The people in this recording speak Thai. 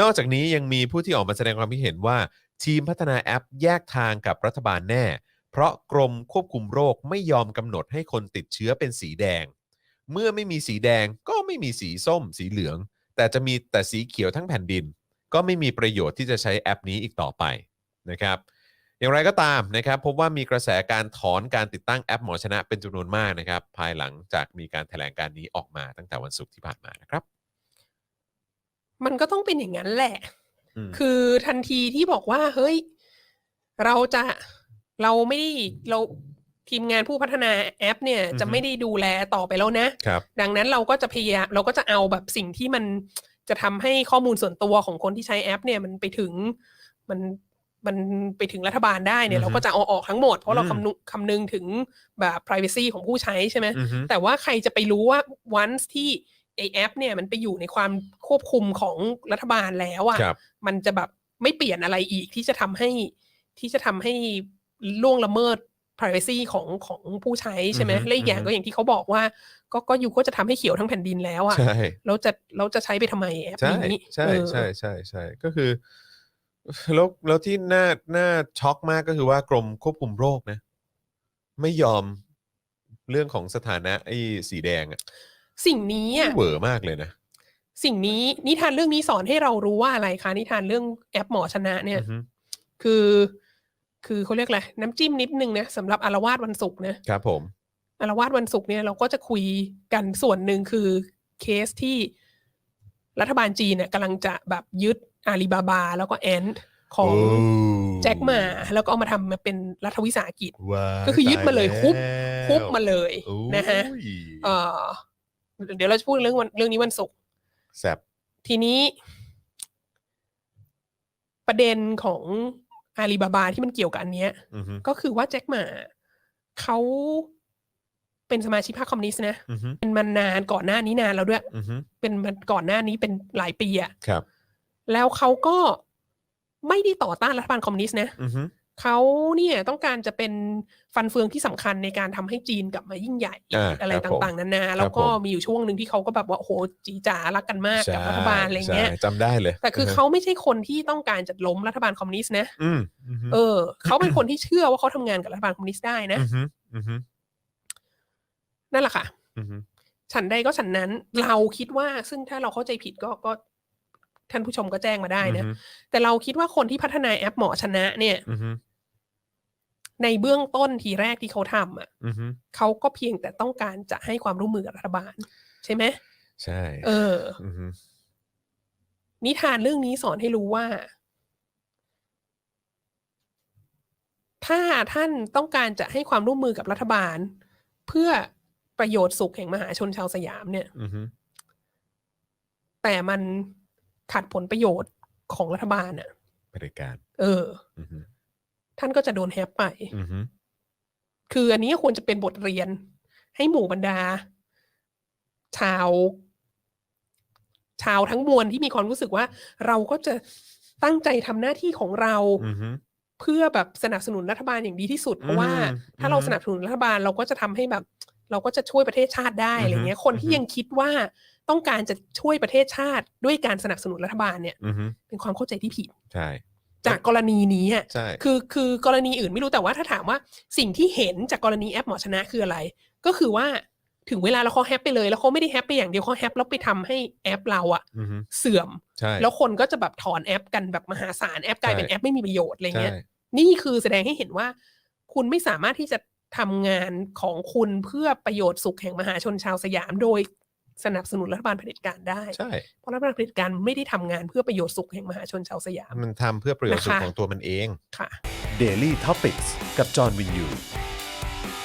นอกจากนี้ยังมีผู้ที่ออกมาแสดงความคิดเห็นว่า ทีมพัฒนาแอปแยกทางกับรัฐบาลแน่ เพราะกรมควบคุมโรคไม่ยอมกำหนดให้คนติดเชื้อเป็นสีแดง เมื่อไม่มีสีแดงก็ไม่มีสีส้ม สีเหลือง แต่จะมีแต่สีเขียวทั้งแผ่นดิน ก็ไม่มีประโยชน์ที่จะใช้แอปนี้อีกต่อไปนะครับอย่างไรก็ตามนะครับพบว่ามีกระแสการถอนการติดตั้งแอปหมอชนะเป็นจำนวนมากนะครับ ภายหลังจากมีการแถลงการนี้ออกมาตั้งแต่วันศุกร์ที่ผ่านมานะครับ มันก็ต้องเป็นอย่างนั้นแหละอืมคือทันทีที่บอกว่า เฮ้ย เราจะเราไม่ได้เราทีมงานผู้พัฒนาแอป เนี่ย จะไม่ได้ดูแลต่อไปแล้วนะครับดังนั้นเราก็จะพยายามเราก็จะเอาแบบสิ่งที่มันจะทำให้ข้อมูลส่วนตัวของคนที่ใช้แอป เนี่ยมันไปถึงมันมันไปถึงรัฐบาลได้เนี่อืยอฮึเราก็จะเอาออกทั้งหมด เพราะเราอืมคำนึงคำนึงถึงแบบ privacy ของผู้ใช้ใช่ไหมอือฮึแต่ว่าใครจะไปรู้ว่า once ที่ ไอแอปเนี่ยมันไปอยู่ในความควบคุมของรัฐบาลแล้วอะครับมันจะแบบไม่เปลี่ยนอะไรอีกที่จะทำให้ที่จะทำให้ล่วงละเมิด privacy ของของผู้ใช้ใช่ไหมอือฮึและอีกอย่างอือฮึก็อย่างที่เขาบอกว่า ก็ก็อยู่ก็จะทำให้เขียวทั้งแผ่นดินแล้วอะใช่เราจะเราจะใช้ไปทำไมแอปใช่นี้ใช่เออใช่ใช่ใช่ก็คือแล้วแล้วที่น่าน่าช็อกมากก็คือว่ากรมควบคุมโรคนะ ไม่ยอมเรื่องของสถานะไอ้สีแดงอะ สิ่งนี้อะเวอร์มากเลยนะ สิ่งนี้นิทานเรื่องนี้สอนให้เรารู้ว่าอะไรคะนิทานเรื่องแอปหมอชนะเนี่ย อือฮึคือ คือเขาเรียกอะไรน้ำจิ้มนิดนึงนะสำหรับอารวาสวันศุกร์นะครับผม อารวาสวันศุกร์เนี่ยเราก็จะคุยกันส่วนหนึ่งคือเคสที่รัฐบาลจีนเนี่ยกำลังจะแบบยึดอาลีบาบา แล้วก็แอนต์ของแจ็คหมา แล้วก็เอามาทำมาเป็นรัฐวิสาหกิจ ว้าก็คือยึดมาเลยตคุบแล้วคุบมาเลยโอ้ยนะฮะ เอ่อ เดี๋ยวเราจะพูดเรื่องวันเรื่องนี้วันศุกร์แซบทีนี้ ประเด็นของอาลีบาบาที่มันเกี่ยวกับอันเนี้ย อือฮึก็คือว่าแจ็คหมาเขาเป็นสมาชิกพรรคคอมมิวนิสต์นะ อือฮึเป็นมานานก่อนหน้านี้นานแล้วด้วย อือฮึเป็นมันก่อนหน้านี้เป็นหลายปีอะครับ แล้วเขาก็ไม่ได้ต่อต้านรัฐบาลคอมมิวนิสต์นะ อือฮึ เขาเนี่ยต้องการจะเป็นฟันเฟืองที่สำคัญในการทำให้จีนกลับมายิ่งใหญ่อ่าอะไรครับผมต่างๆ นานาแล้วก็ผมมีอยู่ช่วงหนึ่งที่เขาก็แบบว่าโอ้โหจีจ๋ารักกันมากกับรัฐบาลอะไรเงี้ยใช่จำได้เลย แต่คือฮะเขาไม่ใช่คนที่ต้องการจะล้มรัฐบาลคอมมิวนิสต์นะอืมอือฮึเออ เขาเป็นคนที่เชื่อว่าเขาทำงานกับรัฐบาลคอมมิวนิสต์ได้นะอือฮึอือฮึนั่นแหละค่ะอือฮึฉันใดก็ฉันนั้นเราคิดว่าซึ่งถ้าเราเข้าใจผิดก็ก็ท่านผู้ชมก็แจ้งมาได้นะอือฮึแต่เราคิดว่าคนที่พัฒนาแอปหมอชนะเนี่ยอือฮึ ในเบื้องต้นทีแรกที่เขาทำอะอือฮึเขาก็เพียงแต่ต้องการจะให้ความร่วมมือกับรัฐบาล ใช่ไหมใช่เออ อือฮึนิทานเรื่องนี้สอนให้รู้ว่า ถ้าท่านต้องการจะให้ความร่วมมือกับรัฐบาล เพื่อประโยชน์สุขแห่งมหาชนชาวสยามเนี่ย อือฮึแต่มันขัดผลประโยชน์ของรัฐบาลอะบริการ เออ อือฮึ ท่านก็จะโดนแฮปไป อือฮึคืออันนี้ควรจะเป็นบทเรียน ให้หมู่บรรดา ชาว ชาวทั้งมวลที่มีความรู้สึกว่า เราก็จะตั้งใจทำหน้าที่ของเรา อือฮึ เพื่อแบบสนับสนุนรัฐบาลอย่างดีที่สุด เพราะว่าอืมถ้าเราอืมสนับสนุนรัฐบาลเราก็จะทำให้แบบ เราก็จะช่วยประเทศชาติได้อือฮึอะไรเงี้ยคนที่อือฮึยังคิดว่าต้องการจะช่วยประเทศชาติด้วยการสนับสนุนรัฐบาลเนี่ย อือฮึเป็นความเข้าใจที่ผิด ใช่ จากกรณีนี้อะใช่คือคือกรณีอื่นไม่รู้แต่ว่าถ้าถามว่าสิ่งที่เห็นจากกรณีแอปหมอชนะคืออะไร ก็คือว่าถึงเวลาแล้วเขาแฮปไปเลย แล้วเขาไม่ได้แฮปไปอย่างเดียวเขาแฮปแล้วไปทำให้แอปเราอะอือฮึเสื่อม ใช่แล้วคนก็จะแบบถอนแอปกันแบบมหาศาลแอปกลายเป็นใช่แอปไม่มีประโยชน์อะไรใช่เงี้ยนี่คือแสดงให้เห็นว่า คุณไม่สามารถที่จะทำงานของคุณเพื่อประโยชน์สุขแห่งมหาชนชาวสยามโดย สนับสนุนรัฐบาลเผด็จการได้ ใช่ เพราะรัฐบาลเผด็จการไม่ได้ทำงานเพื่อประโยชน์สุขแห่งมหาชนชาวสยาม มันทำเพื่อประโยชน์สุขนะคะ ของตัวมันเอง ค่ะ Daily t o p i c กกับจอห์นวินยู